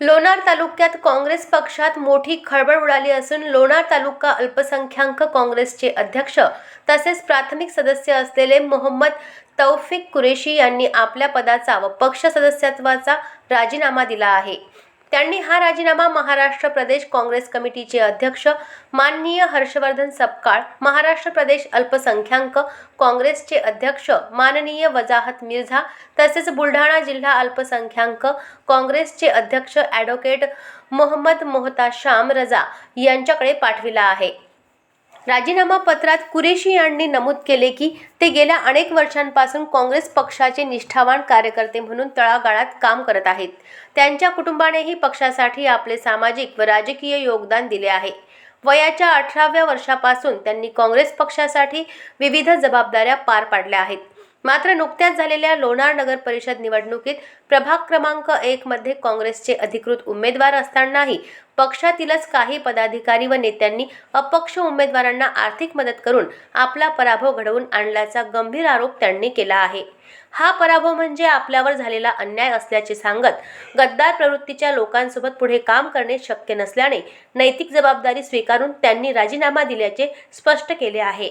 लोणार तालुक्यात काँग्रेस पक्षात मोठी खळबळ उडाली असून लोणार तालुका अल्पसंख्याक काँग्रेसचे अध्यक्ष तसेच प्राथमिक सदस्य असलेले मोहम्मद तौफिक कुरेशी यांनी आपल्या पदाचा व पक्ष सदस्यत्वाचा राजीनामा दिला आहे. त्यांनी हा राजीनामा महाराष्ट्र प्रदेश काँग्रेस कमिटीचे अध्यक्ष माननीय हर्षवर्धन सपकाळ महाराष्ट्र प्रदेश अल्पसंख्याक काँग्रेसचे अध्यक्ष माननीय वजाहत मिर्झा तसेच बुलढाणा जिल्हा अल्पसंख्याक काँग्रेसचे अध्यक्ष ॲडव्होकेट मोहम्मद मोहताशाम रजा यांच्याकडे पाठविला आहे. राजीनामा पत्रात कुरेशी यांनी नमूद केले की ते गेल्या अनेक वर्षांपासून काँग्रेस पक्षाचे निष्ठावान कार्यकर्ते म्हणून तळागाळात काम करत आहेत. त्यांच्या कुटुंबानेही पक्षासाठी आपले सामाजिक व राजकीय योगदान दिले आहे. वयाच्या अठराव्या वर्षापासून त्यांनी काँग्रेस पक्षासाठी विविध जबाबदाऱ्या पार पाडल्या आहेत. मात्र नुकत्याच झालेल्या लोणार नगर परिषद निवडणुकीत प्रभाग क्रमांक एक मध्ये काँग्रेसचे अधिकृत उमेदवार असतानाही पक्षातीलच काही पदाधिकारी व नेत्यांनी अपक्ष उमेदवारांना आर्थिक मदत करून आपला पराभव घडवून आणल्याचा गंभीर आरोप त्यांनी केला आहे. हा पराभव म्हणजे आपल्यावर झालेला अन्याय असल्याचे सांगत गद्दार प्रवृत्तीच्या लोकांसोबत पुढे काम करणे शक्य नसल्याने नैतिक जबाबदारी स्वीकारून त्यांनी राजीनामा दिल्याचे स्पष्ट केले आहे.